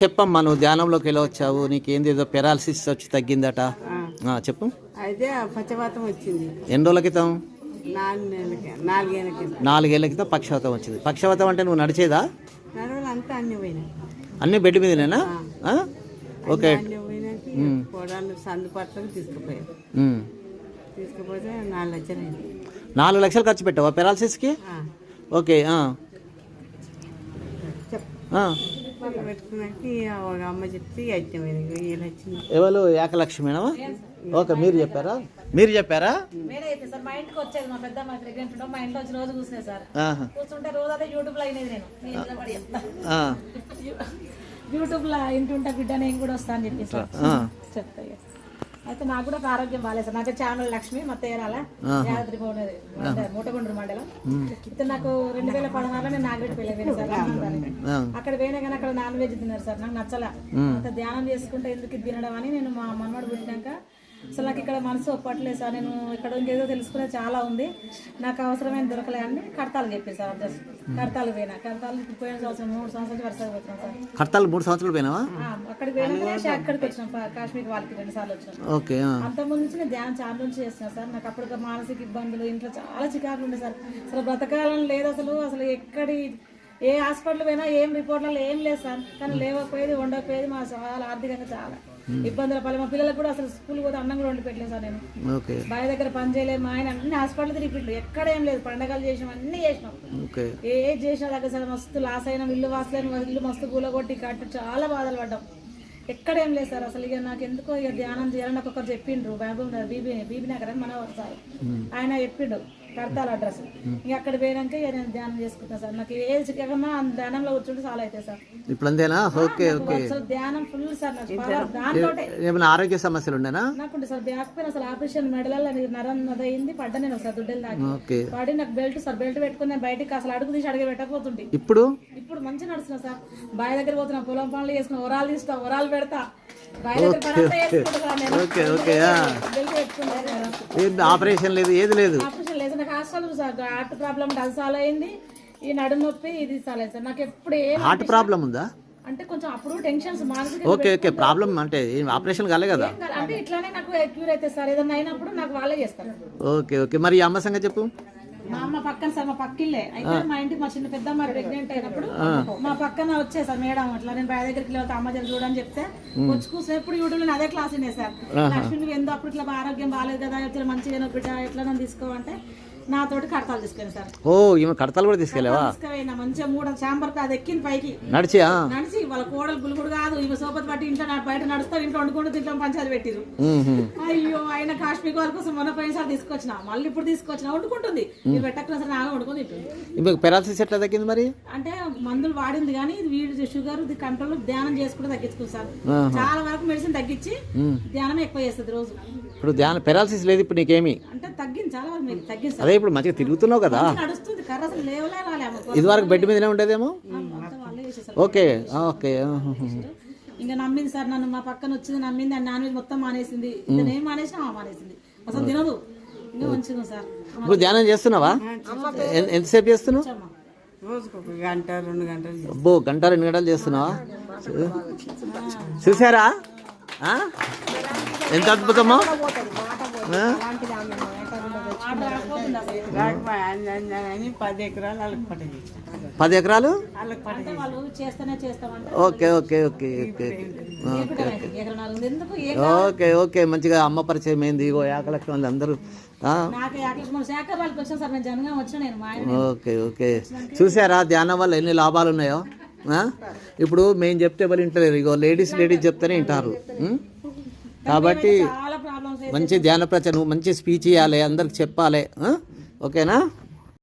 చెప్పమ్మా నువ్వు ధ్యానంలోకి ఎలా వచ్చావు? నీకేంది ఏదో పెరాలసిస్ వచ్చి తగ్గిందట. ఆ, చెప్పు. అయితే ఆ పచ్చవాతం వచ్చింది. ఎన్ని రోజుల క్రితం? నాలుగు నెలలకి నాలుగేళ్ళ కింద నాలుగేళ్ళ క్రితం పక్షవాతం వచ్చింది. పక్షవాతం అంటే నువ్వు నడిచేదా? నడవలు అంతా అన్ని పోయినాయి. అన్నీ బెడ్ మీదనేనా? ఆ? ఓకే. అన్ని పోయినాక కోడళ్ళు సందు పట్లకు తీసుకుపోయారు. ఉమ్. తీసుకుపోతే నాలుగు లక్షలు అయింది. నాలుగు లక్షలు ఖర్చు పెట్టావా పెరాలసిస్కి? ఆ. ఓకే ఆ. చెప్ ఆ. ఎవరు? ఏకలక్ష్మేనా ఓకే మీరు చెప్పారా? మీరు చెప్పారా? సార్ మా ఇంటికి వచ్చేది మా పెద్ద మా ప్రెగ్నెంట్ మా ఇంట్లో వచ్చి రోజు కూర్చునే సార్. కూర్చుంటే రోజు అదే యూట్యూబ్లో అయినది నేను. యూట్యూబ్లో బిడ్డ నేను కూడా వస్తా అని చెప్పి సార్. చెప్తా. అయితే నాకు కూడా ఆరోగ్యం బాగాలేదు సార్. నాకు ఛానల్ లక్ష్మి మా తేరాల యాదాద్రి భువనగిరి మూటగుండ్రు మండలం. అయితే నాకు రెండు వేల పదహారులో నేను నాగరెడ్డి పెళ్ళి సార్. అక్కడ పోయినా కానీ అక్కడ నాన్ వెజ్ తిన్నారు సార్. నాకు నచ్చలా. అంత ధ్యానం చేసుకుంటే ఎందుకు ఇది తినడం అని నేను మా మనవాడు పుట్టినాక అసలు నాకు ఇక్కడ మనసు ఒప్పట్లేదు సార్. నేను ఇక్కడ ఇంకేదో తెలుసుకునేది చాలా ఉంది. నాకు అవసరమైన దొరకలే అని కడతాలు చెప్పాను సార్. జస్ట్ కడతాలు పోయినా. కడతాలు పోయిన సంవత్సరం మూడు సంవత్సరాలు వరుసగా వచ్చినాం సార్. హర్తాలు మూడు సంవత్సరాలు పోయినావా? ఆ, అక్కడికి పోయినాక అక్కడికి వచ్చినాం. కాశ్మీర్ వాళ్ళకి రెండు సార్లు వచ్చాం. ఓకే ఆ. అంత ముందు నుంచి నేను ధ్యానం చాలా నుంచి చేస్తున్నా సార్. నాకు అప్పటికి మానసిక ఇబ్బందులు ఇంట్లో చాలా చికాకులు ఉండే సార్. అసలు బ్రతకాలని లేదు అసలు. అసలు ఎక్కడి ఏ హాస్పిటల్ పోయినా ఏం రిపోర్ట్లలో ఏం లేదు సార్. కానీ లేవకపోయేది ఉండకపోయేది మా చాలా ఆర్థికంగా చాలా ఇబ్బందుల పని మా పిల్లలకు కూడా అసలు స్కూల్ పోతే అన్నం కూడా వండి పెట్టలేదు సార్ నేను. బావి దగ్గర పని చేయలేదు. మా ఆయన అన్ని హాస్పిటల్ తిరిగి ఎక్కడ ఏం లేదు. పండగలు చేసినాం అన్ని చేసినాం. ఏ ఏ చేసినా దగ్గర సార్ మస్తు లాస్ అయినా ఇల్లు వాసలేని ఇల్లు మస్తు కూలగొట్టి కట్టు చాలా బాధలు పడ్డాం. ఎక్కడ ఏం లేదు సార్ అసలు. ఇక నాకు ఎందుకో ఇక ధ్యానం చేయాలని నాకు ఒకరు చెప్పిండ్రు. బాబు బీబీ బీబీ నగర్ అని మన సార్ ఆయన చెప్పిండు. కడతాల అడ్రస్. ఇక అక్కడ పోయినాక నేను ధ్యానం చేసుకుంటాను సార్. నాకు ఏది చిక్కకన్నా ఆ ధ్యానంలో కూర్చుంటే చాలా అవుతాయి సార్. ఇప్పుడు అంతేనా ఓకే ఓకే. అసలు ధ్యానం ఫుల్ సార్ నాకు. దాంట్లో ఏమైనా ఆరోగ్య సమస్యలు ఉండేనా నాకుంటే సార్ బ్యాక్ పెయిన్ అసలు ఆపరేషన్ మెడలలో నరం అదయింది పడ్డా నేను ఒకసారి దుడ్డలు దాకి ఓకే. పడి నాకు బెల్ట్ సార్ బెల్ట్ పెట్టుకుని నేను బయటికి అసలు అడుగు తీసి అడిగి పెట్టకపోతుంటే ఇప్పుడు? ఇప్పుడు మంచిగా నడుస్తున్నా సార్. బావి దగ్గర పోతున్నా పొలం పనులు చేసుకున్నా ఒరాలు తీస్తా ఒరాలు పెడతా. ఆపరేషన్ లేదు ఏది లేదు. సార్ హార్ట్ ప్రాబ్లం అది సాల్వ్ అయింది. ఈ నడుము నొప్పి ఇది సాల్వ్ అయింది సార్. నాకు ఎప్పుడు ఏం హార్ట్ ప్రాబ్లం ఉందా? అంటే కొంచెం అప్పుడు టెన్షన్స్ మానసిక ఓకే ఓకే. ప్రాబ్లం అంటే ఏం ఆపరేషన్ కాలే కదా? అంటే ఇట్లానే నాకు క్యూర్ అయితే సార్. ఏదన్నా అయినప్పుడు నాకు వాళ్ళే చేస్తారు. Okay okay. మరి ఈ అమ్మ సంగతి చెప్పు. మా అమ్మ పక్కన సార్ మా పక్కిల్లే. అయితే మా ఇంటికి మా చిన్న పెద్దమ్మ ప్రెగ్నెంట్ అయినప్పుడు మా పక్కన వచ్చే సార్ మేడం అట్లా. నేను బాయ్ దగ్గరికి వెళ్తే అమ్మ దగ్గర చూడని చెప్తే వచ్చి ఎప్పుడు యూట్యూబ్లో అదే క్లాస్ వినే సార్. లక్ష్మి నువ్వు ఎందుకు అప్పుడు ఇట్లా ఆరోగ్యం బాగాలేదు కదా ఇట్లా మంచిగా బిడ్డ ఎట్లా నన్ను తీసుకోవంటే నాతోటి కడతాలు తీసుకెళ్ళి సార్. ఓ ఈమె కడతలు కూడా తీసుకెళ్ళావా? తీసుకుపోయినా మంచిగా మూడు చాంబర్ అది ఎక్కింది పైకి. నడిచి. నడిచి వాళ్ళ కోడలు గులుగుడు కాదు ఇవి సోపతి పట్టి ఇంట్లో బయట నడుస్తారు ఇంట్లో వండుకుంటూ ఇంట్లో పంచాయతీ పెట్టిరు. అయ్యో ఆయన కాశ్మీర్ వాళ్ళ కోసం మొన్న పోయినసారి తీసుకొచ్చిన మళ్ళీ ఇప్పుడు తీసుకొచ్చిన వండుకుంటుంది. పెట్టకుండా సరే నాగా వండుకొని తింటుంది. పెరాలసిస్ ఎట్లా తగ్గింది మరి? అంటే మందులు వాడింది కానీ వీడి షుగర్ కంట్రోల్ ధ్యానం చేసుకుంటే తగ్గించుకుంటారు ఆహా. చాలా వరకు మెడిసిన్ తగ్గించి ధ్యానం ఎక్కువ చేస్తుంది రోజు. ఇప్పుడు ధ్యాన పెరాలసిస్ లేదు ఇప్పుడు నీకేమి? అంటే తగ్గింది చాలా వరకు మీకు తగ్గింది అదే ఇప్పుడు మంచిగా తిరుగుతున్నావు కదా. నడుస్తుంది కర్ర అసలు లేవలే రాలే ఆమెకు. ఇది వరకు బెడ్ మీదనే ఉండేదేమో? Okay okay. ఇంకా నమ్మింది సార్ నన్ను మా పక్కన వచ్చింది నమ్మింది ఆ నాన్ వెజ్ మొత్తం మానేసింది. ఏం మానేసినా మానేసింది. అసలు తినదు. ఇంకా మంచిగా సార్. ఇప్పుడు ధ్యానం చేస్తున్నావా? ఎంతసేపు చేస్తున్నావు? గంట రెండు గంటలు. అబ్బో గంట రెండు గంటలు చేస్తున్నావా? చూసారా? ఎంత అద్భుతమో? పది ఎకరాలు? పది okay okay okay okay okay. ఏ ఓకే ఓకే మంచిగా అమ్మ పరిచయం అయింది. ఇగో ఏకలక్షణ వాళ్ళు అందరూ ఓకే ఓకే. చూసారా ధ్యానం వల్ల ఎన్ని లాభాలు ఉన్నాయో? ఇప్పుడు మేము చెప్తే ఎవరు వింటలేరు. ఇగో లేడీస్ లేడీస్ చెప్తేనే వింటారు? కాబట్టి మంచి ధ్యాన ప్రచ నువ్వు మంచి స్పీచ్ ఇవ్వాలి అందరికి చెప్పాలి? ఓకేనా?